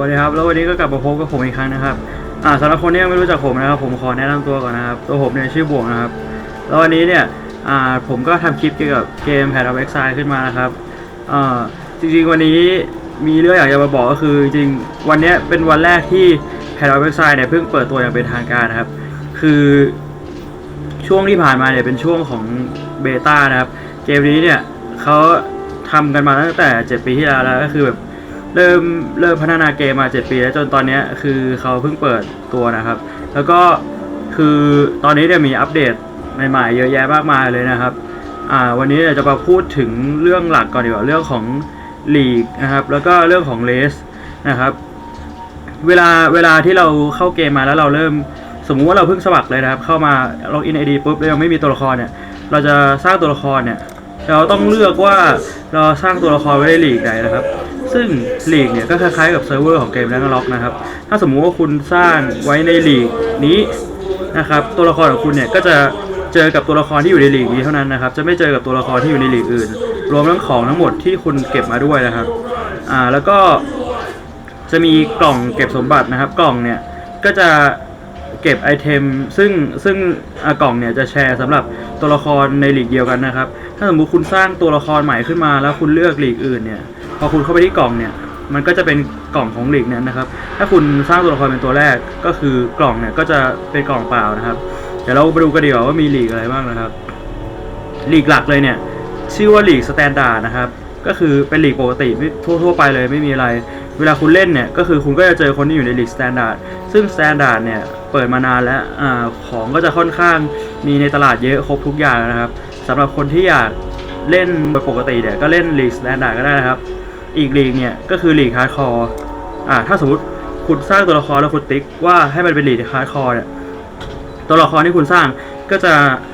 วัสดีครับ แล้ววันนี้ก็กลับมาพบกับผมอีกครั้งนะครับ อ่าสำหรับคนที่ยังไม่รู้จักผมนะครับ ผมขอแนะนำตัวก่อนนะครับ ตัวผมเนี่ยชื่อบวงนะครับ แล้ววันนี้เนี่ย อ่า ผมก็ทำคลิปเกี่ยวกับเกม Pad of Exile ขึ้นมานะครับ อ่า จริงๆวันนี้มีเรื่องอยากจะมาบอกก็คือจริงวันนี้เป็นวันแรกที่ Pad of Exile เนี่ยเพิ่งเปิดตัวอย่างเป็นทางการนะครับ คือช่วงที่ผ่านมาเนี่ยเป็นช่วงของเบต้านะครับ เกมนี้เนี่ยเขาทำกันมาตั้งแต่ 7 ปีที่แล้วแล้วก็คือแบบ เริ่มเริ่มพัฒนาเกมมา7ปีแล้วจนตอนนี้คือเขาเพิ่งเปิดตัวนะครับ แล้วก็คือตอนนี้เนี่ยมีอัปเดตใหม่ๆเยอะแยะมากมายเลยนะครับอ่าวันนี้จะมาพูดถึงเรื่องหลักก่อนดีกว่าเรื่องของลีกนะครับแล้วก็เรื่องของเลสนะครับเวลาเวลาที่เราเข้าเกมมาแล้วเราเริ่มสมมุติว่าเราเพิ่งสมัครเลยนะครับ เข้ามาล็อกอินไอดีปุ๊บแล้วยังไม่มีตัวละครเนี่ย เราจะสร้างตัวละครเนี่ย เราต้องเลือกว่าเราสร้างตัวละครไว้ในลีกไหนนะครับ ซึ่งลีกเนี่ยก็คล้ายๆกับเซิร์ฟเวอร์ของเกมแรงล็อกนะครับ ถ้าสมมุติว่าคุณสร้างไว้ในลีกนี้นะครับ ตัวละครของคุณเนี่ยก็จะเจอกับตัวละครที่อยู่ในลีกนี้เท่านั้นนะครับ จะไม่เจอกับตัวละครที่อยู่ในลีกอื่น รวมทั้งของทั้งหมดที่คุณเก็บมาด้วยนะครับ อ่า แล้วก็จะมีกล่องเก็บสมบัตินะครับ กล่องเนี่ยก็จะเก็บไอเทมซึ่งซึ่งกล่องเนี่ยจะแชร์สำหรับตัวละครในหลีกเดียวกันนะครับ ถ้าสมมุติคุณสร้างตัวละครใหม่ขึ้นมาแล้วคุณเลือกหลีกอื่นเนี่ย พอคุณเข้าไปที่กล่องเนี่ย มันก็จะเป็นกล่องของหลีกเนั้นนะครับ ถ้าคุณสร้างตัวละครเป็นตัวแรกก็คือกล่องเนี่ยก็จะเป็นกล่องเปล่านะครับ เดี๋ยวเราไปดูกันดีกว่าว่ามีหลีกอะไรบ้างนะครับหลีกหลักเลยเนี่ยชื่อว่าหลีกสแตนดาร์ดนะครับ ก็คือเป็นหลีกปกติไม่ทั่วๆไปเลยไม่มีอะไร เวลาคุณเล่นเนี่ยก็คือคุณก็จะเจอคนที่อยู่ในหลีกสแตนดาร์ดซึ่งสแตนดาร์ดเนี่ยเปิดมานานแล้วอ่าของก็จะค่อนข้างมีในตลาดเยอะครบทุกอย่างนะครับสำหรับคนที่อยากเล่นโดยปกติเนี่ยก็เล่นลีกสแตนดาร์ดก็ได้นะครับ อีกลีกเนี่ยก็คือลีกฮาร์ดคอร์อ่าถ้าสมมติคุณสร้างตัวละครแล้วคุณติ๊กว่าให้มันเป็นลีกฮาร์ดคอร์เนี่ยตัวละครที่คุณสร้างก็จะ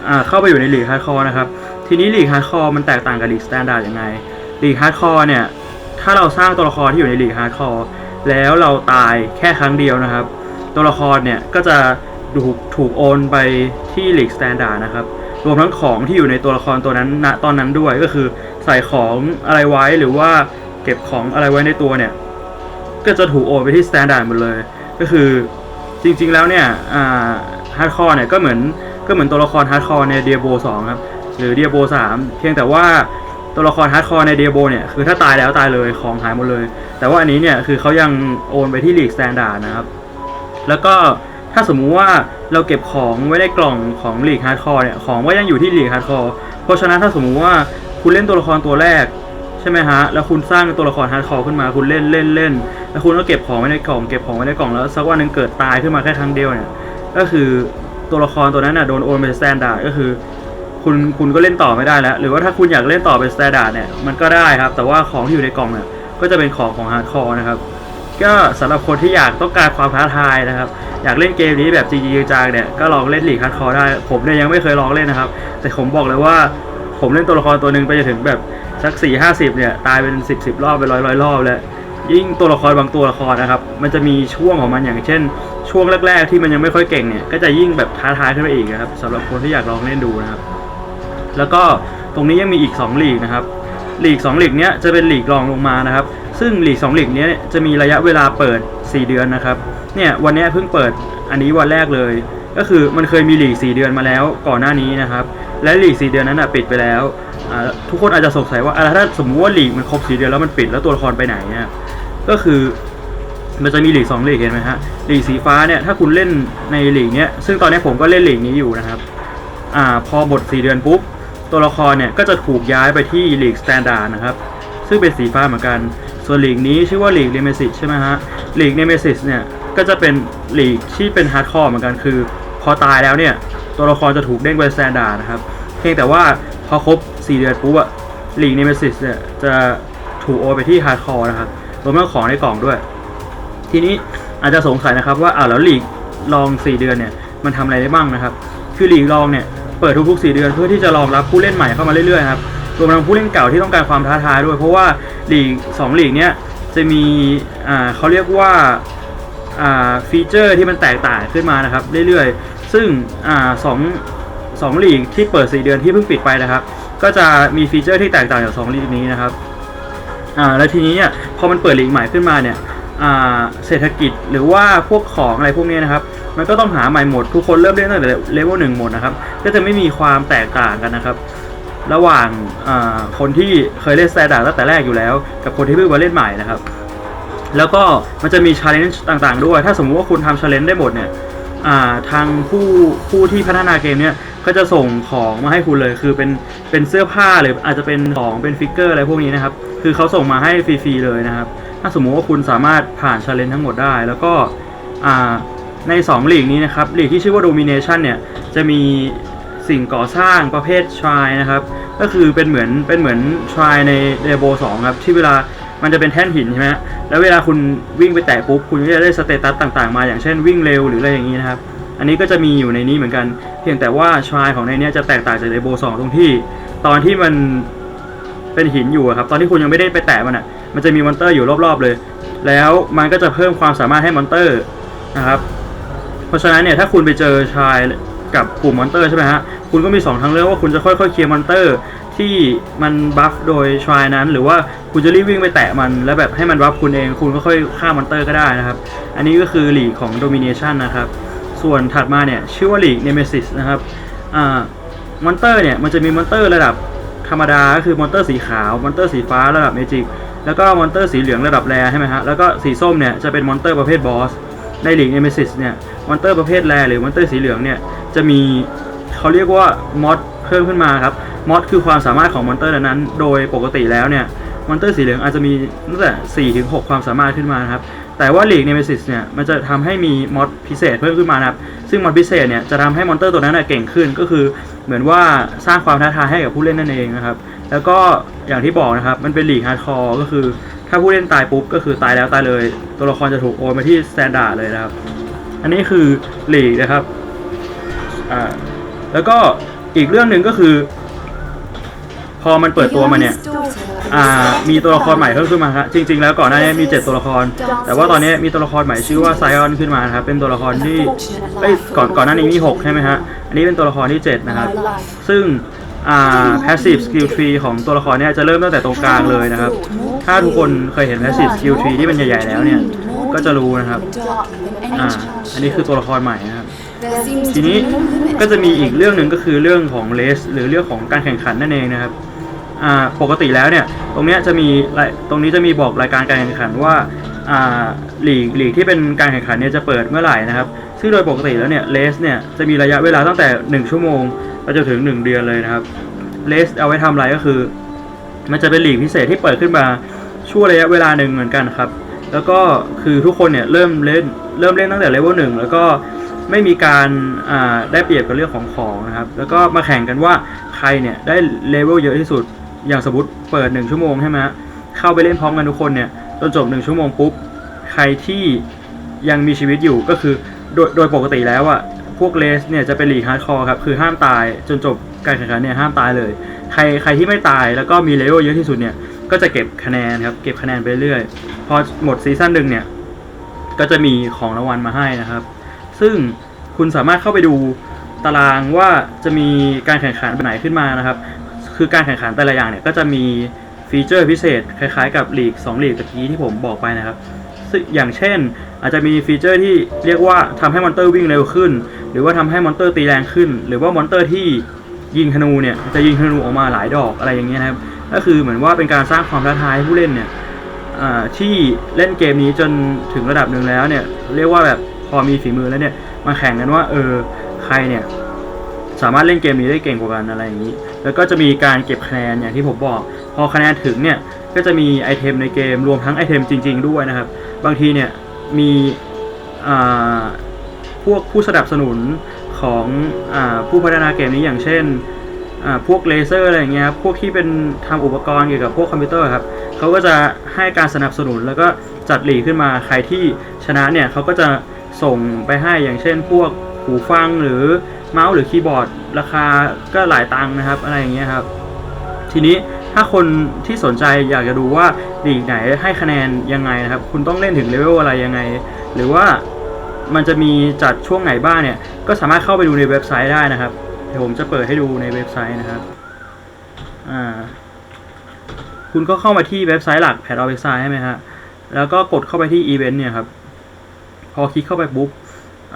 อ่าเข้าไปอยู่ในลีกฮาร์ดคอร์นะครับ ทีนี้ลีกฮาร์ดคอร์มันแตกต่างกับลีกสแตนดาร์ดยังไงลีกฮาร์ดคอร์เนี่ยถ้าเราสร้างตัวละครที่อยู่ในลีกฮาร์ดคอร์แล้วเราตายแค่ครั้งเดียวนะครับ ตัวละครเนี่ยก็จะถูกถูกโอนไปที่ลีกสแตนดาร์ดนะครับรวมทั้งของที่อยู่ในตัวละครตัวนั้นณตอนนั้นด้วยก็คือใส่ของอะไรไว้หรือว่า เก็บของอะไรไว้ในตัวเนี่ย ก็จะถูกโอนไปที่สแตนดาร์ดหมดเลย ก็คือจริงๆแล้วเนี่ยฮาร์ดคอร์เนี่ยก็เหมือนก็เหมือนตัวละครฮาร์ดคอร์ในเดียโบสองครับหรือเดียโบสามเพียงแต่ว่าตัวละครฮาร์ดคอร์ในเดียโบเนี่ยคือถ้าตายแล้วตายเลยของหายหมดเลย แต่ว่าอันนี้เนี่ยคือเขายังโอนไปที่ลีกสแตนดาร์ดนะครับ แล้วก็ถ้าสมมุติว่าเราเก็บของไว้ในกล่องของลีกฮาร์ดคอร์เนี่ยของก็ยังอยู่ที่ลีกฮาร์ดคอร์เพราะฉะนั้นถ้าสมมุติว่าคุณเล่นตัวละครตัวแรก ใช่ไหมฮะ แล้วคุณสร้างตัวละครฮาร์ดคอร์ขึ้นมา คุณเล่นเล่นเล่น แล้วคุณก็เก็บของไว้ในกล่อง เก็บของไว้ในกล่อง แล้วสักวันหนึ่งเกิดตายขึ้นมาแค่ครั้งเดียวเนี่ย ก็คือตัวละครตัวนั้นน่ะโดนโอนไปสแตนดาร์ดก็คือ คุณคุณก็เล่นต่อไม่ได้แล้ว หรือว่าถ้าคุณอยากเล่นต่อเป็นสแตนดาร์ดเนี่ย มันก็ได้ครับ แต่ว่าของที่อยู่ในกล่องเนี่ย ก็จะเป็นของของฮาร์ดคอร์นะครับ ก็สำหรับคนที่อยากต้องการความท้าทายนะครับ อยากเล่นเกมนี้แบบจริงจังเนี่ย ก็ลองเล่นหลีกฮาร์ดคอร์ได้ ผมเนี่ยยังไม่เคยลองเล่นนะครับ แต่ผมบอกเลยว่าผมเล่นตัวละครตัวหนึ่งไปจนถึงแบบ สักสี่ห้าสิบเนี่ยตายเป็นสิบสิบรอบเป็นร้อยร้อยรอบแล้วยิ่งตัวละครบางตัวละครนะครับ มันจะมีช่วงของมันอย่างเช่น ช่วงแรก ๆ ที่มันยังไม่ค่อยเก่งเนี่ยก็จะยิ่งแบบท้าทายขึ้นไปอีกนะครับสำหรับคนที่อยากลองเล่นดูนะครับ แล้วก็ตรงนี้ยังมีอีก2ลีกนะครับลีก2ลีกเนี้ยจะเป็นลีกรองลงมานะครับ ซึ่งลีก2ลีกเนี้ยจะมีระยะเวลาเปิด 4 เดือนนะครับเนี่ยวันนี้เพิ่งเปิดอันนี้วันแรกเลย ก็คือมันเคยมีลีก4เดือนมาแล้วก่อนหน้านี้นะครับ และลีก4เดือนนั้นนะปิดไปแล้ว อ่าทุกคนอาจจะสงสัยว่าอะแล้วถ้าสมมติว่าลีกมันครบ4เดือนแล้วมันปิดแล้วตัวละครไปไหนเนี่ยก็คือมันจะมีลีก2ลีกเห็นไหมฮะลีกสีฟ้าเนี่ยถ้าคุณเล่นในลีกเนี้ยซึ่งตอนนี้ผมก็เล่นลีกนี้อยู่นะครับอ่าพอหมด4เดือนปุ๊บตัวละครเนี่ยก็จะถูกย้ายไปที่ลีกสแตนดาร์ดนะครับซึ่งเป็นสีฟ้าเหมือนกัน ส่วนลีกนี้ชื่อว่าลีกเนเมซิสใช่ไหมฮะลีกเนเมซิสเนี่ยก็จะเป็นลีกที่เป็นฮาร์ดคอร์เหมือนกันคือ พอตายแล้วเนี่ยตัวละครจะถูกเด้งไปสแตนดาร์ดนะครับเพียงแต่ว่าพอครบ 4 เดือนปุ๊บอะลีกเนเมซิสเนี่ยจะถูกโอนไปที่ฮาร์ดคอร์นะครับรวมทั้งของในกล่องด้วย ทีนี้อาจจะสงสัยนะครับว่าอ่าแล้วลีกลอง 4 เดือนเนี่ยมันทำอะไรได้บ้างนะครับ คือลีกลองเนี่ยเปิดทุกๆ 4 เดือนเพื่อที่จะรองรับผู้เล่นใหม่เข้ามาเรื่อยๆครับรวมทั้งผู้เล่นเก่าที่ต้องการความท้าทายด้วย เพราะว่าลีก2ลีกเนี่ยจะมีอ่าเขาเรียกว่าอ่าฟีเจอร์ที่มันแตกต่างขึ้นมานะครับ เรื่อยๆ ซึ่งอ่าสองสองลีกที่เปิด 4 เดือนที่เพิ่งปิดไปนะครับ ก็จะมีฟีเจอร์ที่แตกต่างจากสองลีกนี้นะครับอ่าแล้วทีนี้เนี่ยพอมันเปิดลีกใหม่ขึ้นมาเนี่ยอ่าเศรษฐกิจหรือว่าพวกของอะไรพวกนี้นะครับ มันก็ต้องหาใหม่หมดทุกคนเริ่มเล่นตั้งแต่เลเวลหนึ่งหมดนะครับ ก็จะไม่มีความแตกต่างกันนะครับ ระหว่างอ่าคนที่เคยเล่นสแตนดาร์ดตั้งแต่แรกอยู่แล้ว กับคนที่เพิ่งมาเล่นใหม่นะครับ แล้วก็มันจะมีชาเลนจ์ต่างๆด้วย ถ้าสมมุติว่าคุณทำชาเลนจ์ได้หมดเนี่ย ทางผู้ผู้ที่พัฒนาเกมเนี่ยก็จะส่งของมาให้คุณเลย คือเป็นเป็นเสื้อผ้าหรืออาจจะเป็นของเป็นฟิกเกอร์อะไรพวกนี้นะครับ คือเขาส่งมาให้ฟรีๆเลยนะครับ ถ้าสมมุติว่าคุณสามารถผ่านชาเลนจ์ทั้งหมดได้ แล้วก็ใน2ลีกนี้นะครับลีกที่ชื่อว่า Domination เนี่ยจะมีสิ่งก่อสร้างประเภท Shrine นะครับ ก็คือเป็นเหมือนเป็นเหมือน Shrine ในเดโบ2ครับที่เวลา มันจะเป็นแท่นหินใช่ไหมฮะแล้วเวลาคุณวิ่งไปแตะปุ๊บคุณก็จะได้สเตตัสต่างๆมา อย่างเช่นวิ่งเร็วหรืออะไรอย่างนี้นะครับ อันนี้ก็จะมีอยู่ในนี้เหมือนกัน เพียงแต่ว่าชายของในนี้จะแตกต่างจากเดโบ2ตรงที่ ตอนที่มันเป็นหินอยู่ครับ ตอนที่คุณยังไม่ได้ไปแตะมันอะ มันจะมีมอนเตอร์อยู่รอบๆเลย แล้วมันก็จะเพิ่มความสามารถให้มอนเตอร์นะครับ เพราะฉะนั้นเนี่ยถ้าคุณไปเจอชายกับกลุ่มมอนเตอร์ใช่ไหมฮะ คุณก็มีสองทางเลือกว่าคุณจะค่อยๆเคลียร์มอนเตอร์ ที่มันบัฟโดยชายนั้น หรือว่าคุณจะรีบวิ่งไปแตะมัน แล้วแบบให้มันบัฟคุณเองคุณก็ค่อยฆ่ามอนเตอร์ก็ได้นะครับ อันนี้ก็คือหลีกของ Domination นะครับ ส่วนถัดมาเนี่ยชื่อว่า League Nemesis นะครับอ่ามอนเตอร์เนี่ยมันจะมีมอนเตอร์ระดับธรรมดาก็คือมอนเตอร์สีขาวมอนเตอร์สีฟ้าระดับเมจิกแล้วก็มอนเตอร์สีเหลืองระดับแรใช่ไหมฮะแล้วก็สีส้มเนี่ยจะเป็นมอนเตอร์ประเภทบอสใน League Nemesis เนี่ยมอนเตอร์ประเภทแรหรือมอนเตอร์สีเหลืองเนี่ยจะมีเขาเรียกว่ามอดเพิ่มขึ้นมาครับ มอดคือความสามารถของมอนเตอร์นั้น โดยปกติแล้วเนี่ยมอนเตอร์สีเหลืองอาจจะมีตั้งแต่4ถึง6ความสามารถขึ้นมานะครับ แต่ว่า League Nemesis เนี่ยมันจะทำให้มีมอดพิเศษเพิ่มขึ้นมานะครับ ซึ่งมอดพิเศษเนี่ยจะทำให้มอนเตอร์ตัวนั้นนะเก่งขึ้นก็คือเหมือนว่าสร้างความท้าทายให้กับผู้เล่นนั่นเองนะครับ แล้วก็อย่างที่บอกนะครับมันเป็นลีกฮาร์ดคอร์ก็คือ ถ้าผู้เล่นตายปุ๊บก็คือตายแล้วตายเลย ตัวละครจะถูกโอนมาที่สแตนดาร์ดเลยนะครับ อันนี้คือลีกนะครับอ่าแล้วก็อีกเรื่องหนึ่งก็คือ พอมันเปิดตัวมาเนี่ยอ่ามีตัวละครใหม่เพิ่มขึ้นมาครับจริง ๆ แล้วก่อนหน้านี้มี 7 ตัวละคร แต่ว่าตอนนี้มีตัวละครใหม่ชื่อว่าไซออนขึ้นมานะครับเป็นตัวละครที่เอ้ยก่อนก่อนหน้านี้มี6ใช่ไหมฮะอันนี้เป็นตัวละครที่ 7 นะครับ ซึ่งอ่า passive skill tree ของตัวละครเนี่ยจะเริ่มตั้งแต่ตรงกลางเลยนะครับ ถ้าทุกคนเคยเห็น passive skill tree ที่มันใหญ่ๆแล้วเนี่ยก็จะรู้นะครับอ่าอันนี้คือตัวละครใหม่นะครับทีนี้ก็จะมีอีกเรื่องหนึ่งก็คือเรื่องของเลสหรือเรื่องของการแข่งขันนั่นเองนะครับ อ่าปกติแล้วเนี่ยตรงเนี้ยจะมีตรงนี้จะมีบอกรายการการแข่งขันว่าอ่าลีกลีกที่เป็นการแข่งขันเนี่ยจะเปิดเมื่อไหร่นะครับ ซึ่งโดยปกติแล้วเนี่ยเลสเนี่ยจะมีระยะเวลาตั้งแต่ 1 ชั่วโมงไปจนถึง 1 เดือนเลยนะครับเลสเอาไว้ทำอะไรก็คือ มันจะเป็นหลีกพิเศษที่เปิดขึ้นมาช่วงระยะเวลาหนึ่งเหมือนกันครับ แล้วก็คือทุกคนเนี่ยเริ่มเล่นเริ่มเล่นตั้งแต่เลเวลหนึ่งแล้วก็ไม่มีการาได้เปรียบกับเรื่องของของนะครับ แล้วก็มาแข่งกันว่าใครเนี่ยได้เลเวลเยอะที่สุด อย่างสมมติเปิด 1 ชั่วโมงใช่ไหมฮะเข้าไปเล่นพร้อมกันทุกคนเนี่ยจนจบ 1 ชั่วโมงปุ๊บใครที่ยังมีชีวิตอยู่ก็คือโดยโดยปกติแล้วอะพวกเลสเนี่ยจะเป็นลีกฮาร์ดคอร์ครับคือห้ามตายจนจบการแข่งขันเนี่ยห้ามตายเลย ใครใครที่ไม่ตายแล้วก็มีเลเวลเยอะที่สุดเนี่ยก็จะเก็บคะแนนครับเก็บคะแนนไปเรื่อยพอหมดซีซั่นหนึ่งเนี่ยก็จะมีของรางวัลมาให้นะครับ ซึ่งคุณสามารถเข้าไปดูตารางว่าจะมีการแข่งขันแบบไหนขึ้นมานะครับ คือการแข่งขันแต่ละอย่างเนี่ยก็จะมีฟีเจอร์พิเศษ คล้ายๆ กับลีก2ลีกตะกี้ที่ผมบอกไปนะครับอย่างเช่น อาจจะมีฟีเจอร์ที่เรียกว่าทำให้มอนเตอร์วิ่งเร็วขึ้น หรือว่าทำให้มอนเตอร์ตีแรงขึ้น หรือว่ามอนเตอร์ที่ยิงธนูเนี่ยจะยิงธนูออกมาหลายดอกอะไรอย่างเงี้ยนะครับ ก็คือเหมือนว่าเป็นการสร้างความท้าทายให้ผู้เล่นเนี่ยที่เล่นเกมนี้จนถึงระดับหนึ่งแล้วเนี่ยเรียกว่าแบบพอมีฝีมือแล้วเนี่ยมาแข่งกันว่าเออใครเนี่ย สามารถเล่นเกมนี้ได้เก่งกว่ากันอะไรอย่างนี้ แล้วก็จะมีการเก็บคะแนนอย่างที่ผมบอก พอคะแนนถึงเนี่ยก็จะมีไอเทมในเกมรวมทั้งไอเทมจริง ๆ ด้วยนะครับ บางทีเนี่ยมีพวกผู้สนับสนุนของอผู้พัฒนาเกมนี้อย่างเช่นพวกเลเซอร์อะไรอย่างเงี้ยครับพวกที่เป็นทำอุปกรณ์เกี่ยวกับพวกคอมพิวเตอร์ครับเขาก็จะให้การสนับสนุนแล้วก็จัดหลีกขึ้นมาใครที่ชนะเนี่ยเขาก็จะส่งไปให้อย่างเช่น พวกหูฟังหรือ เมาส์หรือคีย์บอร์ด ราคาก็หลายตังค์นะครับ อะไรอย่างเงี้ยครับ ทีนี้ถ้าคนที่สนใจอยากจะดูว่าลีกไหนให้คะแนนยังไงนะครับ คุณต้องเล่นถึงเลเวลอะไรยังไง หรือว่ามันจะมีจัดช่วงไหนบ้างเนี่ย ก็สามารถเข้าไปดูในเว็บไซต์ได้นะครับ เดี๋ยวผมจะเปิดให้ดูในเว็บไซต์นะครับ อ่า คุณก็เข้ามาที่เว็บไซต์หลักแพดออฟเว็บไซต์ใช่ไหมฮะ แล้วก็กดเข้าไปที่อีเวนต์เนี่ยครับ พอคลิกเข้าไปปุ๊บ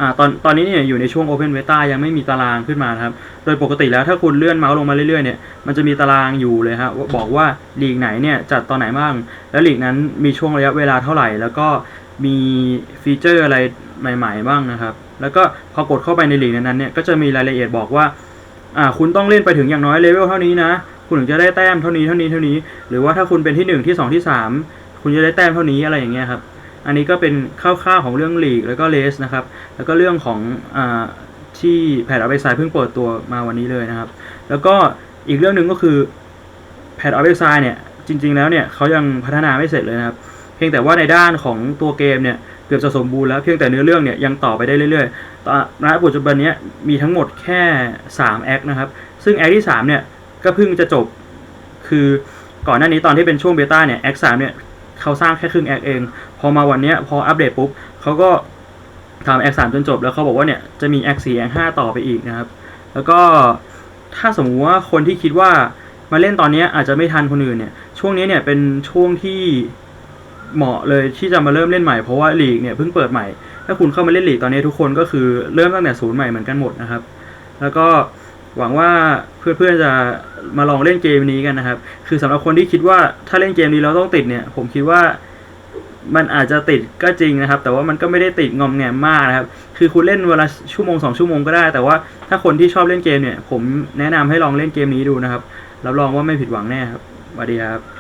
อ่าตอนตอนนี้เนี่ยอยู่ในช่วง Open Beta ยังไม่มีตารางขึ้นมาครับ โดยปกติแล้วถ้าคุณเลื่อนเมาส์ลงมาเรื่อยๆเนี่ยมันจะมีตารางอยู่เลยครับบอกว่าลีกไหนเนี่ยจัดตอนไหนบ้าง แล้วลีกนั้นมีช่วงระยะเวลาเท่าไหร่ แล้วก็มีฟีเจอร์อะไรใหม่ ๆ บ้างนะครับ แล้วก็พอกดเข้าไปในลีกนั้นเนี่ยก็จะมีรายละเอียดบอกว่าอ่าคุณต้องเล่นไปถึงอย่างน้อยเลเวลเท่านี้นะคุณถึงจะได้แต้มเท่านี้เท่านี้เท่านี้ หรือว่าถ้าคุณเป็นที่หนึ่งที่สองที่สามคุณจะได้แต้มเท่านี้อะไรอย่างเงี้ยครับ อันนี้ก็เป็นคร่าวๆของเรื่องลีกแล้วก็เลสนะครับ แล้วก็เรื่องของอที่แพดอัพไอซเพิ่งเปิดตัวมาวันนี้เลยนะครับ แล้วก็อีกเรื่องหนึ่งก็คือแพดอัพไอซเนี่ยจริง ๆ แล้วเนี่ยเขายังพัฒนาไม่เสร็จเลยนะครับ เพียงแต่ว่าในด้านของตัวเกมเนี่ยเกือบจะสมบูรณ์แล้วเพียงแต่เนื้อเรื่องเนี่ยยังต่อไปได้เรื่อยๆตอนณปัจจุบันนี้มีทั้งหมดแค่3แอคนะครับ ซึ่งแอคที่3เนี่ยก็เพิ่งจะจบคือก่อนหน้านี้ตอนที่เป็นช่วงเบต้าเนี่ยแอคสามเนี่ย เขาสร้างแค่ครึ่งแอคเอง พอมาวันนี้พออัปเดตปุ๊บเขาก็ทำแอคสามจนจบ แล้วเขาบอกว่าเนี่ยจะมีแอคสี่แอคห้าต่อไปอีกนะครับ แล้วก็ถ้าสมมุติว่าคนที่คิดว่ามาเล่นตอนนี้อาจจะไม่ทันคนอื่นเนี่ย ช่วงนี้เนี่ยเป็นช่วงที่เหมาะเลยที่จะมาเริ่มเล่นใหม่เพราะว่าลีกเนี่ยเพิ่งเปิดใหม่ ถ้าคุณเข้ามาเล่นลีกตอนนี้ทุกคนก็คือเริ่มตั้งแต่ศูนย์ใหม่เหมือนกันหมดนะครับ แล้วก็หวังว่าเพื่อนๆจะ มาลองเล่นเกมนี้กันนะครับ คือสำหรับคนที่คิดว่าถ้าเล่นเกมนี้เราต้องติดเนี่ย ผมคิดว่ามันอาจจะติดก็จริงนะครับ แต่ว่ามันก็ไม่ได้ติดงอมแงมมากนะครับ คือคุณเล่นเวลาชั่วโมงสองชั่วโมงก็ได้ แต่ว่าถ้าคนที่ชอบเล่นเกมเนี่ย ผมแนะนำให้ลองเล่นเกมนี้ดูนะครับ รับรองว่าไม่ผิดหวังแน่ครับสวัสดีครับ